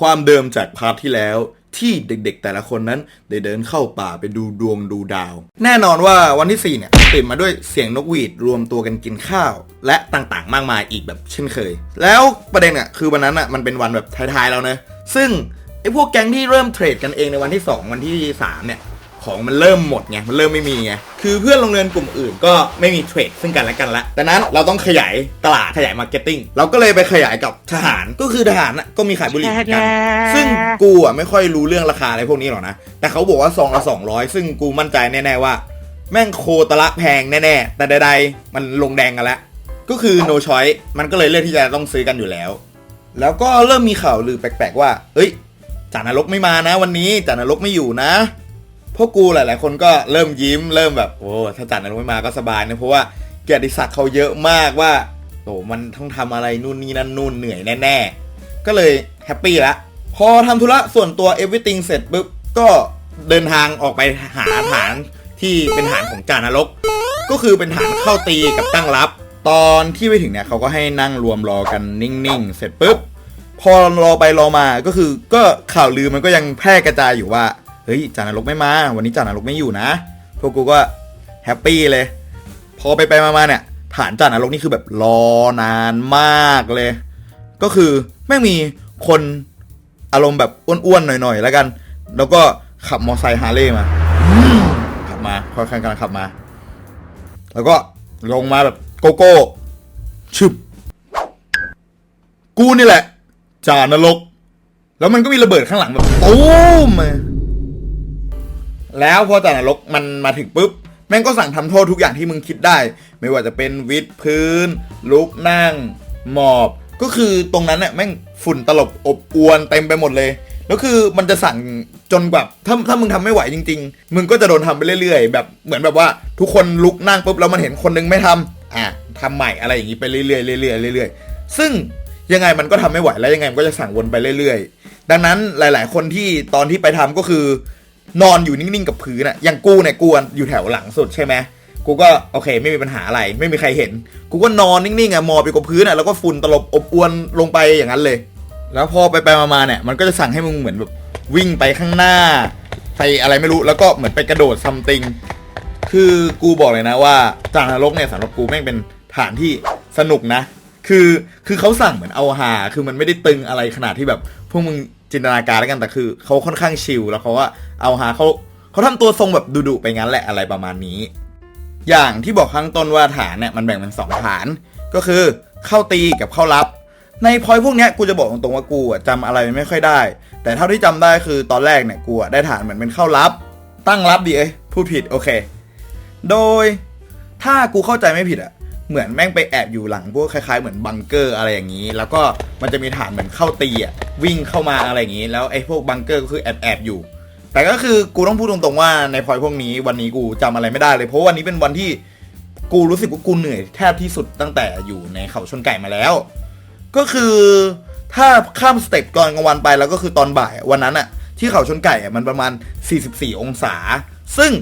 ความเดิมจากพาร์ทที่แล้วที่เด็กๆ แต่ละคนนั้นได้เดินเข้าป่าไปดูดวงดูดาว แน่นอนว่าวันที่ 4 เนี่ยตื่นมาด้วยเสียงนกหวีดรวมตัวกันกินข้าว และต่างๆ มากมายอีกแบบเช่นเคย แล้วประเด็นอะคือวันนั้นอะมันเป็นวันแบบท้ายๆแล้วนะซึ่งไอ้พวกแก๊งที่เริ่มเทรดกันเองในวันที่ 2 วันที่ 3 เนี่ย ของมันเริ่มหมดไงมันเริ่มไม่มีไงคือเพื่อนโรงเรียนกลุ่มอื่นก็ไม่มีเทรดซึ่งกันและกันละดังนั้นเราต้องขยายตลาดขยายมาร์เก็ตติ้งเราก็เลยไปขยายกับทหารก็คือทหารน่ะก็มีขายบุหรี่เหมือนกัน ซึ่งกูอะไม่ค่อยรู้เรื่องราคาอะไรพวกนี้หรอกนะแต่เขาบอกว่าซองละ200 ซึ่งกูมั่นใจแน่ๆว่า แม่งโคตรละแพงแน่ๆแต่ใดๆมันลงแดงกันแล้วก็คือ no choice มันก็เลยเลือกที่จะต้องซื้อกันอยู่แล้ว แล้วก็เริ่มมีข่าวลือแปลกๆว่า เอ้ยจานรกไม่มานะ วันนี้จานรกไม่อยู่นะ พวกกูหลาย ๆ คนก็เริ่มยิ้มเริ่มแบบโอ้ถ้าจานรกไม่มาก็สบายนะเพราะว่าเกียรติศักดิ์เขาเยอะมากว่าโอ้มันต้องทำอะไรนู่นนี่นั่นนู่นเหนื่อยแน่ ๆ ก็เลยแฮปปี้ละพอทำธุระส่วนตัว everything เสร็จปุ๊บก็เดินทางออกไปหาฐานที่เป็นฐานของจานรก ก็คือเป็นฐานเข้าตีกับตั้งรับ ตอนที่ไปถึงเนี่ยเขาก็ให้นั่งรวมรอกันนิ่ง ๆ เสร็จปุ๊บพอรอไปรอมาก็คือก็ข่าวลือมันก็ยังแพร่กระจายอยู่ว่า เฮ้ยจานรกไม่มา วันนี้จานรกไม่อยู่นะ พวกกูก็แฮปปี้เลย พอไปไปมาเนี่ย ฐานจานรกนี่คือแบบรอนานมากเลย ก็คือแม่มีคนอารมณ์แบบอ้วนๆหน่อยๆแล้วกัน แล้วก็ขับมอไซค์ฮาร์เลย์มาขับมาค่อยๆกำลังขับมา แล้วก็ลงมาแบบโกโก้ชึบกูนี่แหละ จานรก แล้วมันก็มีระเบิดข้างหลังแบบตูมมา แล้วพอจ่านรกมันมาถึงปุ๊บแม่งก็สั่งทำโทษทุกอย่างที่มึงคิดได้ ไม่ว่าจะเป็นวิดพื้น ลุกนั่ง หมอบ ก็คือตรงนั้นเนี่ยแม่งฝุ่นตลบอบอวนเต็มไปหมดเลยแล้วคือมันจะสั่งจนแบบถ้าถ้ามึงทำไม่ไหวจริง ๆ มึงก็จะโดนทำไปเรื่อยๆ แบบเหมือนแบบว่าทุกคนลุกนั่งปุ๊บแล้วมันเห็นคนนึงไม่ทำอะทำใหม่อะไรอย่างนี้ไปเรื่อยๆเรื่อยๆเรื่อยๆซึ่งยังไงมันก็ทำไม่ไหวแล้วยังไงมันก็จะสั่งวนไปเรื่อยๆ ดังนั้นหลาย ๆ คนที่ตอนที่ไปทำก็คือ นอนอยู่นิ่งๆกับพื้นอะอย่างกูเนี่ยกูอยู่แถวหลังสุดใช่ไหมกูก็โอเค ไม่มีปัญหาอะไรไม่มีใครเห็น กูก็นอนนิ่งๆอะมอบอยู่กับพื้นอะแล้วก็ฝุ่นตลบอบอวนลงไปอย่างนั้นเลย แล้วพอไปไปมาๆเนี่ยมันก็จะสั่งให้มึงเหมือนแบบวิ่งไปข้างหน้าไปอะไรไม่รู้แล้วก็เหมือนไปกระโดดซัมติงคือกูบอกเลยนะว่าจานรกเนี่ยสำหรับกูแม่งเป็นฐานที่สนุกนะ คือคือเขาสั่งเหมือนเอาฮาคือมันไม่ได้ตึงอะไรขนาดที่แบบพวกมึง จินตนาการแล้วกันแต่คือเขาค่อนข้างชิลแล้วเขาว่าเอาฮาเขาเขาทำตัวทรงแบบดุๆไปงั้นแหละอะไรประมาณนี้ อย่างที่บอกข้างต้นว่าฐานเนี่ยมันแบ่งเป็นสองฐาน ก็คือเข้าตีกับเข้ารับ ในพอยพวกเนี้ยกูจะบอกตรงๆว่ากูอะจำอะไรไม่ค่อยได้ แต่เท่าที่จำได้คือตอนแรกเนี่ยกูได้ฐานเหมือนเป็นเข้ารับ ตั้งรับดีเอ้ยพูดผิดโอเค โดยถ้ากูเข้าใจไม่ผิดอะ เหมือนแม่งไปแอบอยู่หลังพวกคล้ายๆเหมือนบังเกอร์อะไรอย่างนี้ แล้วก็มันจะมีฐานเหมือนเข้าตีอะวิ่งเข้ามาอะไรอย่างนี้ แล้วไอ้พวกบังเกอร์ก็คือแอบแอบๆอยู่ แต่ก็คือกูต้องพูดตรงๆว่าในพอยพวกนี้วันนี้กูจำอะไรไม่ได้เลย เพราะวันนี้เป็นวันที่กูรู้สึกว่ากูเหนื่อยแทบที่สุดตั้งแต่อยู่ในเขาชนไก่มาแล้ว ก็คือถ้าข้ามสเต็ปก่อนกลางวันไปแล้วก็คือตอนบ่ายวันนั้นอะที่เขาชนไก่อะมันประมาณ 44 องศา ซึ่ง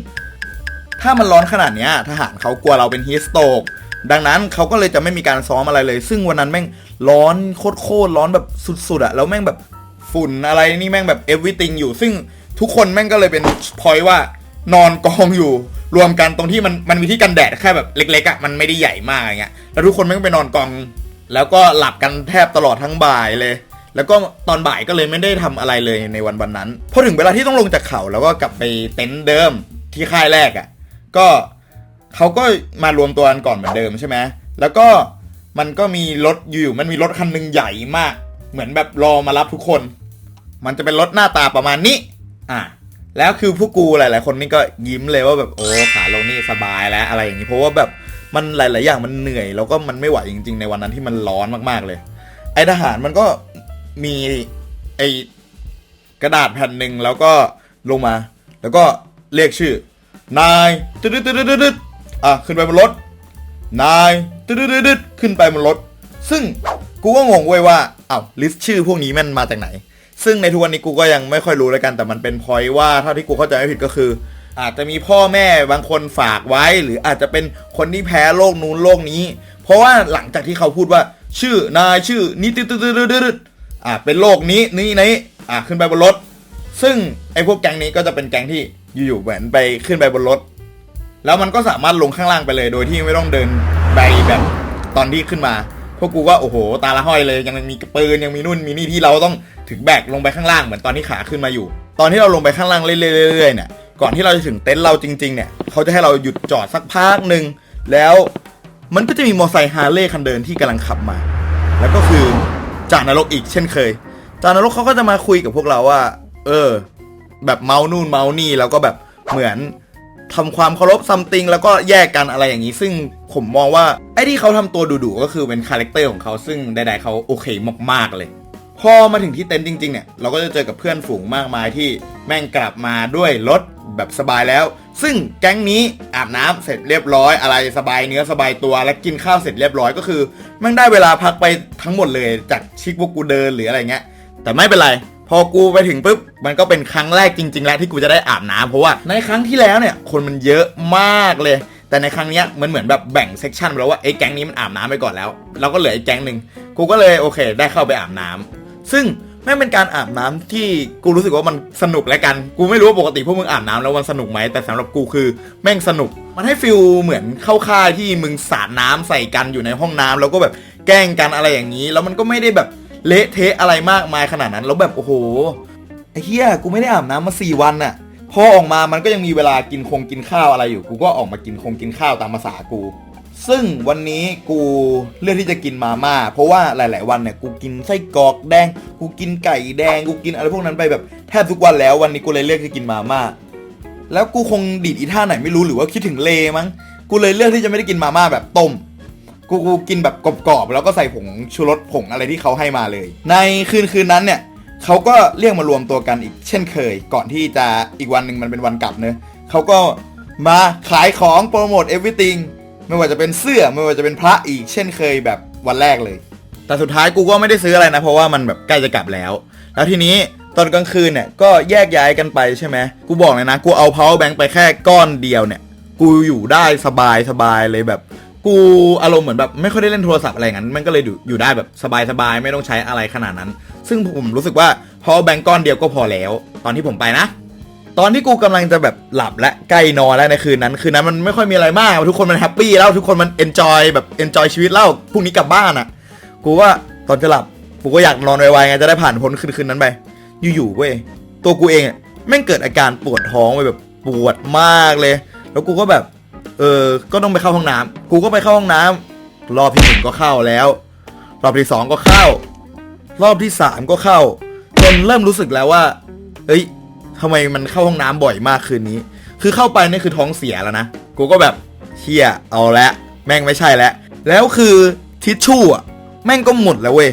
ถ้ามันร้อนขนาดเนี้ยทหารเขากลัวเราเป็นฮีสโตก ดังนั้นเขาก็เลยจะไม่มีการซ้อมอะไรเลย ซึ่งวันนั้นแม่งร้อนโคตรๆร้อนแบบสุดๆอะแล้วแม่งแบบฝุ่นอะไรนี่แม่งแบบ everything อยู่ ซึ่งทุกคนแม่งก็เลยเป็นพอยว่านอนกองอยู่ รวมกันตรงที่มันมันมีที่กันแดดแค่แบบเล็กๆอะมันไม่ได้ใหญ่มากอย่างเงี้ยแล้วทุกคนแม่งไปนอนกอง แล้วก็หลับกันแทบตลอดทั้งบ่ายเลย แล้วก็ตอนบ่ายก็เลยไม่ได้ทำอะไรเลยในวันวันนั้นพอถึงเวลาที่ต้องลงจากเขาแล้วก็กลับไปเต็นท์เดิมที่ค่ายแรกอะ่ะ ก็ เขาก็มารวมตัวกันก่อนเหมือนเดิมใช่ไหมแล้วก็มันก็มีรถอยู่มันมีรถคันหนึ่งใหญ่มาก เหมือนแบบรอมารับทุกคน มันจะเป็นรถหน้าตาประมาณนี้ อะแล้วคือผู้กูหลาย ๆ คนนี่ก็ยิ้มเลยว่าแบบโอ้ขาลงนี่สบายแล้วอะไรอย่างนี้เพราะว่าแบบมันหลาย ๆ อย่างมันเหนื่อยแล้วก็มันไม่ไหวจริง ๆ ในวันนั้นที่มันร้อนมาก ๆ เลย ไอทหารมันก็มีไอกระดาษแผ่นหนึ่งแล้วก็ลงมา แล้วก็เรียกชื่อนายดตึ๊ดตึ๊ดตึ๊ดตึ๊ด อะขึ้นไปบนรถ นายดตึ๊ดดึดขึ้นไปบนรถ ซึ่งกูก็งงเว้ยว่าอ้าวลิสต์ชื่อพวกนี้มันมาจากไหน ซึ่งในทุกวันนี้กูก็ยังไม่ค่อยรู้แล้วกัน แต่มันเป็นพอยว่าเท่าที่กูเข้าใจไม่ผิดก็คือ อาจจะมีพ่อแม่บางคนฝากไว้ หรืออาจจะเป็นคนที่แพ้โรคนู้นโรคนี้ เพราะว่าหลังจากที่เขาพูดว่า ชื่อนายชื่อนี่ตึ๊ดตึ๊ดตึ๊ดตึ๊ดตึ๊ดอ่าเป็นโรคนี้นี้นี้อ่าขึ้นไปบนรถ ซึ่งไอ้พวกแก๊งนี้ก็จะเป็นแก๊งที่อยู่ๆเหมือนไปขึ้นไปบนรถ แล้วมันก็สามารถลงข้างล่างไปเลย โดยที่ไม่ต้องเดินไปแบบตอนที่ขึ้นมา พวกกูก็โอ้โห ตาละห้อยเลย ยังมีปืนยังมีนู่นมีนี่ที่เราต้องถึงแบกลงไปข้างล่างเหมือนตอนที่ขาขึ้นมาอยู่ ตอนที่เราลงไปข้างล่างเรื่อยๆๆเนี่ยก่อนที่เราจะถึงเต็นท์เราจริง ๆ เนี่ยเขาจะให้เราหยุดจอดสักพักหนึ่งแล้วมันก็จะมีมอเตอร์ไซค์ฮาร์เลย์คันเดินที่กำลังขับมา แล้วก็คือจ่านรกอีกเช่นเคยจ่านรกเขาก็จะมาคุยกับพวกเราว่า เออ แบบเมานู่นเมานี่แล้วก็แบบเหมือน ทำความเคารพซัมติงแล้วก็แยกกันอะไรอย่างนี้ ซึ่งผมมองว่าไอ้ที่เขาทำตัวดุๆก็คือเป็นคาแรคเตอร์ของเขาซึ่งใดๆเขาโอเคมากๆเลย พอมาถึงที่เต็นท์จริงๆเนี่ยเราก็จะเจอกับเพื่อนฝูงมากมายที่แม่งกลับมาด้วยรถแบบสบายแล้ว ซึ่งแก๊งนี้อาบน้ำเสร็จเรียบร้อยอะไรสบายเนื้อสบายตัวและกินข้าวเสร็จเรียบร้อยก็คือแม่งได้เวลาพักไปทั้งหมดเลยจากชิคพวกกูเดินหรืออะไรเงี้ยแต่ไม่เป็นไร พอกูไปถึงปุ๊บมันก็เป็นครั้งแรกจริง ๆ แล้วที่กูจะได้อาบน้ำเพราะว่าในครั้งที่แล้วเนี่ยคนมันเยอะมากเลย แต่ในครั้งเนี้ยมันเหมือนแบบแบ่งเซกชันไปแล้วว่าไอ้แก๊งนี้มันอาบน้ำไปก่อนแล้วเราก็เหลือไอ้แก๊งหนึ่งกูก็เลยโอเค ได้เข้าไปอาบน้ำซึ่งแม่งเป็นการอาบน้ำที่กูรู้สึกว่ามันสนุกและกัน กูไม่รู้ว่าปกติพวกมึงอาบน้ำแล้วมันสนุกไหมแต่สำหรับกูคือแม่งสนุก มันให้ฟิลเหมือนเข้าค่ายที่มึงสาดน้ำใส่กันอยู่ในห้องน้ำแล้วก็แบบแกล้งกันอะไรอย่างนี้ แล้วมันก็ไม่ได้แบบ เละเทะอะไรมากมายขนาดนั้น แล้วแบบโอ้โหไอ้เหี้ยกูไม่ได้อาบน้ำมาสี่วันน่ะพอออกมามันก็ยังมีเวลากินคงกินข้าวอะไรอยู่ กูก็ออกมากินคงกินข้าวตามภาษากู ซึ่งวันนี้กูเลือกที่จะกินมาม่า เพราะว่าหลาย ๆ วันเนี่ยกูกินไส้กรอกแดง กูกินไก่แดง กูกินอะไรพวกนั้นไปแบบแทบทุกวันแล้ววันนี้กูเลยเลือกที่จะกินมาม่า แล้วกูคงดีดอีท่าไหนไม่รู้หรือว่าคิดถึงเลมั้ง กูเลยเลือกที่จะไม่ได้กินมาม่าแบบต้ม กูกูกินแบบกรอบๆแล้วก็ใส่ผงชูรสผงอะไรที่เขาให้มาเลย ในคืนคืนนั้นเนี่ยเขาก็เรียกมารวมตัวกันอีกเช่นเคย ก่อนที่จะอีกวันหนึ่งมันเป็นวันกลับเนอะเขาก็มาขายของโปรโมท everything ไม่ว่าจะเป็นเสื้อไม่ว่าจะเป็นพระอีกเช่นเคยแบบวันแรกเลย แต่สุดท้ายกูก็ไม่ได้ซื้ออะไรนะ เพราะว่ามันแบบใกล้จะกลับแล้ว แล้วทีนี้ตอนกลางคืนเนี่ยก็แยกย้ายกันไปใช่ไหมกูบอกเลยนะ กูเอา power bank ไปแค่ก้อนเดียวเนี่ย กูอยู่ได้สบายสบายเลยแบบ กูอารมณ์เหมือนแบบไม่ค่อยได้เล่นโทรศัพท์อะไรงั้นมันก็เลยอยู่อยู่ได้แบบสบายสบายไม่ต้องใช้อะไรขนาดนั้น ซึ่งผมรู้สึกว่า power bank ก้อนเดียวก็พอแล้ว ตอนที่ผมไปนะ ตอนที่กูกำลังจะแบบหลับและใกล้นอนแล้วในคืนนั้น คืนนั้นมันไม่ค่อยมีอะไรมาก ทุกคนมันแฮปปี้แล้วทุกคนมันเอนจอยแบบเอนจอยชีวิตแล้วพรุ่งนี้กลับบ้านอะ กูว่าตอนจะหลับกูก็อยากนอนไวๆไงจะได้ผ่านพ้นคืนคืนนั้นไปอยู่ๆเว้ยตัวกูเองอะแม่งเกิดอาการปวดท้องไปแบบปวดมากเลย แล้วกูก็แบบ เออ ก็ต้องไปเข้าห้องน้ำกูก็ไปเข้าห้องน้ำรอบที่หนึ่งก็เข้าแล้ว รอบที่สองก็เข้า รอบที่สามก็เข้า จนเริ่มรู้สึกแล้วว่าเอ้ยทำไมมันเข้าห้องน้ำบ่อยมากคืนนี้ คือเข้าไปนี่คือท้องเสียแล้วนะ กูก็แบบเชี่ยเอาละแม่งไม่ใช่แล้ว แล้วคือทิชชู่อะแม่งก็หมดแล้วเว้ย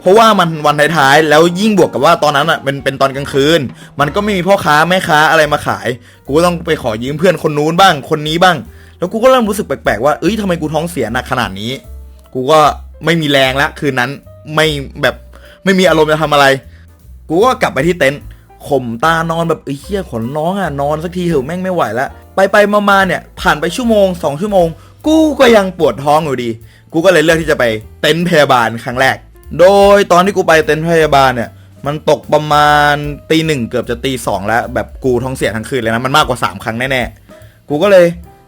เพราะว่ามันวันท้ายๆ แล้วยิ่งบวกกับว่าตอนนั้นอะเป็นเป็นตอนกลางคืน มันก็ไม่มีพ่อค้าแม่ค้าอะไรมาขาย กูก็ต้องไปขอยืมเพื่อนคนนู้นบ้าง คนนี้บ้าง แล้วกูก็เริ่มรู้สึกแปลกๆว่าเอ้ยทำไมกูท้องเสียหนักขนาดนี้ กูก็ไม่มีแรงละคืนนั้นไม่แบบไม่มีอารมณ์จะทำอะไร กูก็กลับไปที่เต็นท์ข่มตานอนแบบไอ้เหี้ยขนน้องอะนอนสักทีเถอะแม่งไม่ไหวแล้วไปไปมามาเนี่ยผ่านไปชั่วโมงสองชั่วโมง กูก็ยังปวดท้องอยู่ดี กูก็เลยเลือกที่จะไปเต็นท์พยาบาลครั้งแรก โดยตอนที่กูไปเต็นท์พยาบาลเนี่ยมันตกประมาณตีหนึ่งเกือบจะตีสองแล้ว แบบกูท้องเสียทั้งคืนเลยนะ มันมากกว่าสามครั้งแน่ๆ กูก็เลย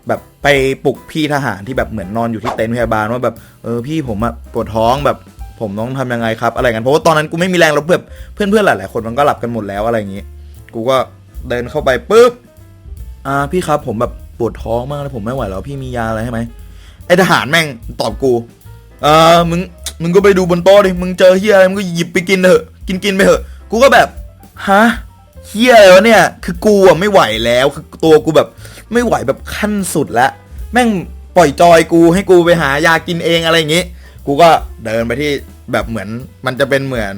แบบไปปลุกพี่ทหารที่แบบเหมือนนอนอยู่ที่เต็นท์พยาบาลว่าแบบเออพี่ผมอะปวดท้องแบบผมต้องทำยังไงครับ อะไรกันเพราะว่าตอนนั้นกูไม่มีแรงแล้วแบบเพื่อนๆหลายๆคนมันก็หลับกันหมดแล้วอะไรอย่างงี้กูก็เดินเข้าไปปุ๊บอ่าพี่ครับผมแบบปวดท้องมากเลยผมไม่ไหวแล้วพี่มียาอะไรให้ไหมไอทหารแม่งตอบกูเออมึงมึงก็ไปดูบนโต๊ะดิมึงเจอเฮียอะไรมึงก็หยิบไปกินเถอะกินกินไปเถอะกูก็แบบฮะเฮียอะไรวะเนี่ย คือกูอะไม่ไหวแล้วคือตัวกูแบบ ไม่ไหวแบบขั้นสุดแล้วแม่งปล่อยจอยกูให้กูไปหายากินเองอะไรอย่างงี้ กูก็เดินไปที่แบบเหมือนมันจะเป็นเหมือน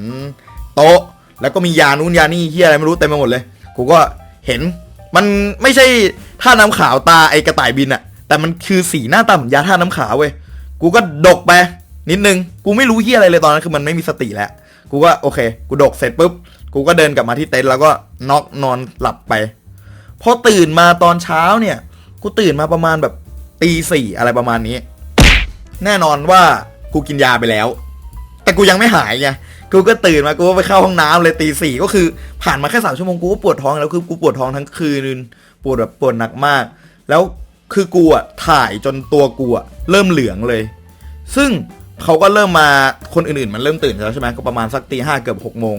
โต๊ะ แล้วก็มียานู้นยานี่เฮียอะไรไม่รู้เต็มไปหมดเลย กูก็เห็นมันไม่ใช่ท่าน้ำขาวตาไอกระต่ายบินอะแต่มันคือสีหน้าตาเหมือนยาท่าน้ำขาวเว้ยกูก็ดกไปนิดนึงกูไม่รู้เฮียอะไรเลยตอนนั้นคือมันไม่มีสติแล้วกูก็โอเค กูดกเสร็จปุ๊บกูก็เดินกลับมาที่เต็นท์แล้วก็น็อกนอนหลับไป พอตื่นมาตอนเช้าเนี่ย กูตื่นมาประมาณแบบตีสี่อะไรประมาณนี้ แน่นอนว่ากูกินยาไปแล้ว แต่กูยังไม่หายไงกูก็ตื่นมากูก็ไปเข้าห้องน้ำเลยตีสี่ก็คือผ่านมาแค่สามชั่วโมงกูก็ปวดท้องแล้วคือกูปวดท้องทั้งคืนปวดแบบปวดหนักมาก แล้วคือกูอะถ่ายจนตัวกูอะเริ่มเหลืองเลย ซึ่งเขาก็เริ่มมาคนอื่นๆมันเริ่มตื่นแล้วใช่ไหมก็ประมาณสักตีห้าเกือบหกโมง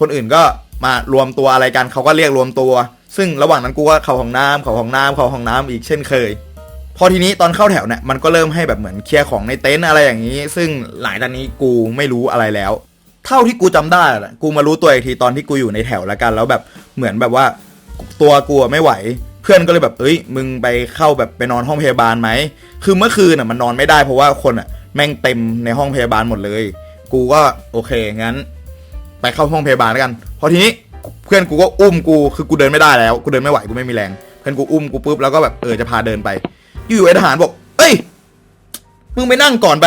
คนอื่นก็มารวมตัวอะไรกันเขาก็เรียกรวมตัว ซึ่งระหว่างนั้นกูก็เข้าห้องน้ำเข้าห้องน้ำเข้าห้องน้ำอีกเช่นเคย พอทีนี้ตอนเข้าแถวเนี่ยมันก็เริ่มให้แบบเหมือนเคลียร์ของในเต็นท์อะไรอย่างนี้ ซึ่งหลังจากนี้กูไม่รู้อะไรแล้ว เท่าที่กูจำได้กูมารู้ตัวอีกทีตอนที่กูอยู่ในแถวแล้วกัน แล้วแบบเหมือนแบบว่าตัวกูไม่ไหวเพื่อนก็เลยแบบ เอ้ย มึงไปเข้าแบบไปนอนห้องพยาบาลไหม คือเมื่อคืนอะมันนอนไม่ได้เพราะว่าคนอะแม่งเต็มในห้องพยาบาลหมดเลย กูก็โอเคงั้น ไปเข้าห้องพยาบาลแล้วกัน พอทีนี้ เพื่อนกูก็อุ้มกูคือกูเดินไม่ได้แล้วกูเดินไม่ไหวกูไม่มีแรงเพื่อนกูอุ้มกูปุ๊บแล้วก็แบบเออจะพาเดินไป อยู่ๆไอ้ทหารบอก เอ้ยมึงไปนั่งก่อนไป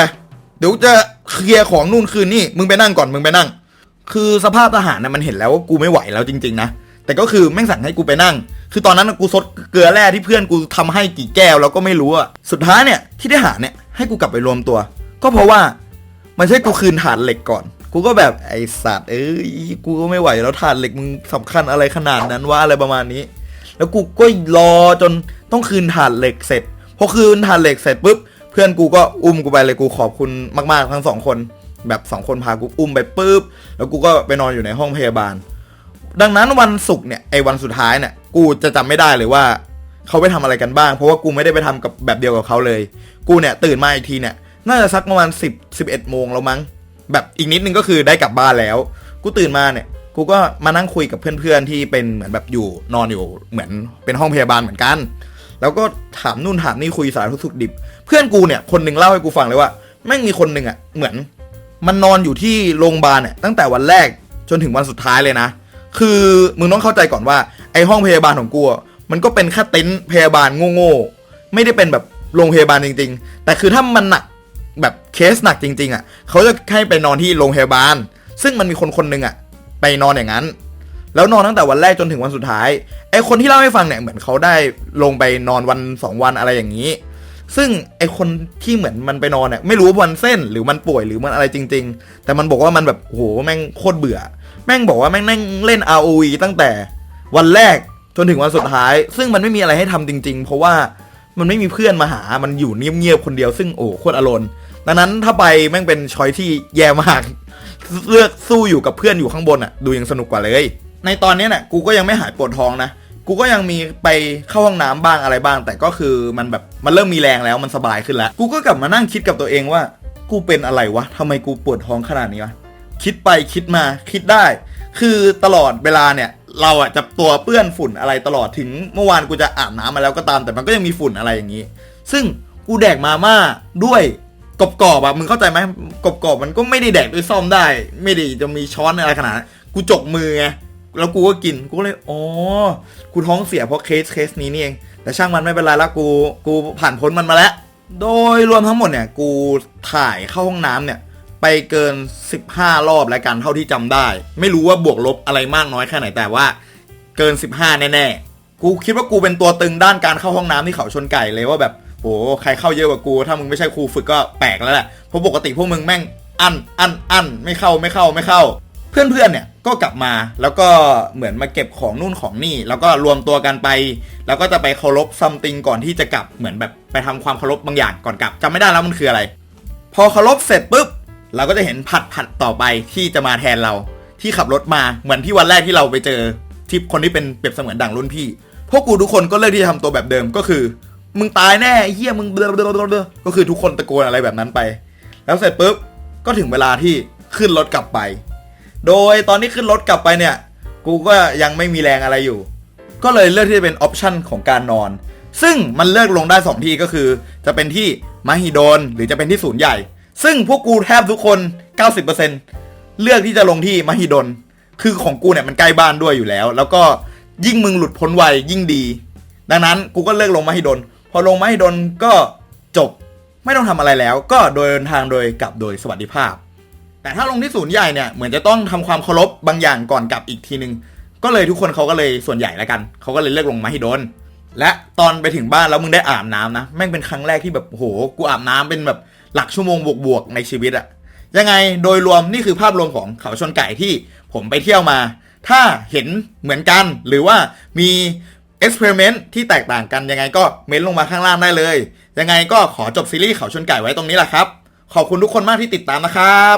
เดี๋ยวจะเคลียร์ของนู่นคืนนี่มึงไปนั่งก่อนมึงไปนั่ง คือสภาพทหารน่ะมันเห็นแล้วว่ากูไม่ไหวแล้วจริง ๆนะแต่ก็คือแม่งสั่งให้กูไปนั่ง คือตอนนั้นกูซดเกลือแร่ที่เพื่อนกูทำให้กี่แก้วแล้วก็ไม่รู้อะสุดท้ายเนี่ยที่ทหารเนี่ยให้กูกลับไปรวมตัว ก็เพราะว่ามันใช่กูคืนถาดเหล็กก่อน กูก็แบบไอสัตว์เอ้ยกูก็ไม่ไหวแล้วถ่าดเหล็กมึงสำคัญอะไรขนาดนั้นวะอะไรประมาณนี้ แล้วกูก็รอจนต้องคืนถ่าดเหล็กเสร็จพอคืนถ่าดเหล็กเสร็จปุ๊บเพื่อนกูก็อุ้มกูไปเลยกูขอบคุณมาก ๆ ทั้งสองคน แบบสองคนพากูอุ้มไปปุ๊บแล้วกูก็ไปนอนอยู่ในห้องพยาบาล ดังนั้นวันศุกร์เนี่ยไอ้วันสุดท้ายเนี่ยกูจะจำไม่ได้เลยว่าเขาไปทำอะไรกันบ้าง เพราะว่ากูไม่ได้ไปทำกับแบบเดียวกับเขาเลย กูเนี่ยตื่นมาอีกทีเนี่ยน่าจะสักประมาณ10 11โมงแล้วมั้ง แบบอีกนิดนึงก็คือได้กลับบ้านแล้ว กูตื่นมาเนี่ย กูก็มานั่งคุยกับเพื่อนๆที่เป็นเหมือนแบบอยู่นอนอยู่เหมือนเป็นห้องพยาบาลเหมือนกัน แล้วก็ถามนู่นถามนี่คุยสารทุกสุขดิบ เพื่อนกูเนี่ยคนหนึ่งเล่าให้กูฟังเลยว่าแม่งมีคนหนึ่งอะเหมือน มันนอนอยู่ที่โรงพยาบาลเนี่ยตั้งแต่วันแรกจนถึงวันสุดท้ายเลยนะ คือมึงต้องเข้าใจก่อนว่าไอห้องพยาบาลของกูมันก็เป็นแค่เต็นท์พยาบาลโง่ๆไม่ได้เป็นแบบโรงพยาบาลจริง ๆ แต่คือถ้ามันหนัก แบบเคสหนักจริง ๆ อะ เขาจะให้ไปนอนที่โรงพยาบาล ซึ่งมันมีคนคนหนึ่งอะ ไปนอนอย่างนั้น แล้วนอนตั้งแต่วันแรกจนถึงวันสุดท้ายไอคนที่เล่าให้ฟังเนี่ยเหมือนเขาได้ลงไปนอนวันสองวันอะไรอย่างนี้ ซึ่งไอคนที่เหมือนมันไปนอนเนี่ยไม่รู้ว่ามันเส้นหรือมันป่วยหรือมันอะไรจริง ๆ แต่มันบอกว่ามันแบบโหแม่งโคตรเบื่อ แม่งบอกว่าแม่งนั่งเล่น ROE ตั้งแต่วันแรกจนถึงวันสุดท้าย ซึ่งมันไม่มีอะไรให้ทำจริง ๆ เพราะว่ามันไม่มีเพื่อนมาหา มันอยู่เงียบๆคนเดียว ซึ่งโอ้โคตรอารมณ์ ดังนั้นถ้าไปแม่งเป็นช้อยที่แย่มาก เลือกสู้อยู่กับเพื่อนอยู่ข้างบนอะ ดูยังสนุกกว่าเลย ในตอนนี้เนี่ยกูก็ยังไม่หายปวดท้องนะ กูก็ยังมีไปเข้าห้องน้ำบ้างอะไรบ้าง แต่ก็คือมันแบบมันเริ่มมีแรงแล้วมันสบายขึ้นแล้ว กูก็กลับมานั่งคิดกับตัวเองว่า กูเป็นอะไรวะทำไมกูปวดท้องขนาดนี้วะ คิดไปคิดมาคิดได้ คือตลอดเวลาเนี่ยเราอะจะตัวเปื้อนฝุ่นอะไรตลอดถึงเมื่อวานกูจะอาบน้ำมาแล้วก็ตาม แต่มันก็ยังมีฝุ่นอะไรอย่างนี้ ซึ่งกูแดกมาม่าด้วย กรอบๆอะมึงเข้าใจไหมกรอบๆมันก็ไม่ได้แดกด้วยซ่อมได้ ไม่ได้จะมีช้อนอะไรขนาดนั้นกูจกมือไงแล้วกูก็กินกูเลยอ๋อกูท้องเสียเพราะเคสเคสนี้นี่เอง แต่ช่างมันไม่เป็นไรละกูกูผ่านพ้นมันมาแล้ว โดยรวมทั้งหมดเนี่ยกูถ่ายเข้าห้องน้ำเนี่ย ไปเกิน 15 รอบแล้วกันเท่าที่จำได้ ไม่รู้ว่าบวกลบอะไรมากน้อยแค่ไหนแต่ว่า เกิน 15 แน่ๆกูคิดว่ากูเป็นตัวตึงด้านการเข้าห้องน้ำที่เขาชนไก่เลยว่าแบบ โอ้ใครเข้าเยอะกว่ากู ถ้ามึงไม่ใช่ครูฝึกก็แปลกแล้วแหละเพราะปกติพวกมึงแม่งอันอันอันไม่เข้าไม่เข้าไม่เข้า เพื่อนๆเนี่ยก็กลับมาแล้วก็เหมือนมาเก็บของนู่นของนี่ แล้วก็รวมตัวกันไป แล้วก็จะไปเคารพซัมติงก่อนที่จะกลับเหมือนแบบไปทำความเคารพบางอย่างก่อนกลับจำไม่ได้แล้วมันคืออะไร พอเคารพเสร็จปุ๊บเราก็จะเห็นผัดผัดต่อไปที่จะมาแทนเราที่ขับรถมาเหมือนที่วันแรกที่เราไปเจอที่คนที่เป็นเปรียบเสมือนดังรุ่นพี่พวกกูทุกคนก็เลือกที่จะทำตัวแบบเดิมก็คือ มึงตายแน่เฮียมึงเบลอเบลอเบลอเบลอก็คือทุกคนตะโกนอะไรแบบนั้นไป แล้วเสร็จปุ๊บก็ถึงเวลาที่ขึ้นรถกลับไป โดยตอนที่ขึ้นรถกลับไปเนี่ย กูก็ยังไม่มีแรงอะไรอยู่ ก็เลยเลือกที่จะเป็นออปชันของการนอน ซึ่งมันเลือกลงได้ 2 ที่ก็คือ จะเป็นที่มหิดลหรือจะเป็นที่ศูนย์ใหญ่ ซึ่งพวกกูแทบทุกคน 90%เลือกที่จะลงที่มหิดล คือของกูเนี่ยมันใกล้บ้านด้วยอยู่แล้ว แล้วก็ยิ่งมึงหลุดพ้นไวยิ่งดี ดังนั้นกูก็เลือกลงมหิดล พอลงมหิดลก็จบไม่ต้องทำอะไรแล้ว ก็โดยเดินทางโดยกลับโดยสวัสดิภาพ แต่ถ้าลงที่ศูนย์ใหญ่เนี่ยเหมือนจะต้องทำความเคารพบางอย่างก่อนกลับอีกทีนึง ก็เลยทุกคนเขาก็เลยส่วนใหญ่แล้วกันเขาก็เลยเลือกลงมาให้โดนและตอนไปถึงบ้านแล้วมึงได้อาบน้ำนะแม่งเป็นครั้งแรกที่แบบโหกูอาบน้ำเป็นแบบหลักชั่วโมงบวกๆในชีวิตอะยังไงโดยรวมนี่คือภาพรวมของเขาชนไก่ที่ผมไปเที่ยวมา ถ้าเห็นเหมือนกันหรือว่ามี เอ็กซ์เพร์เมนต์ที่แตกต่างกันยังไงก็เม้นลงมาข้างล่างได้เลย ยังไงก็ขอจบซีรีส์เขาชนไก่ไว้ตรงนี้แหละครับ ขอบคุณทุกคนมากที่ติดตามนะครับ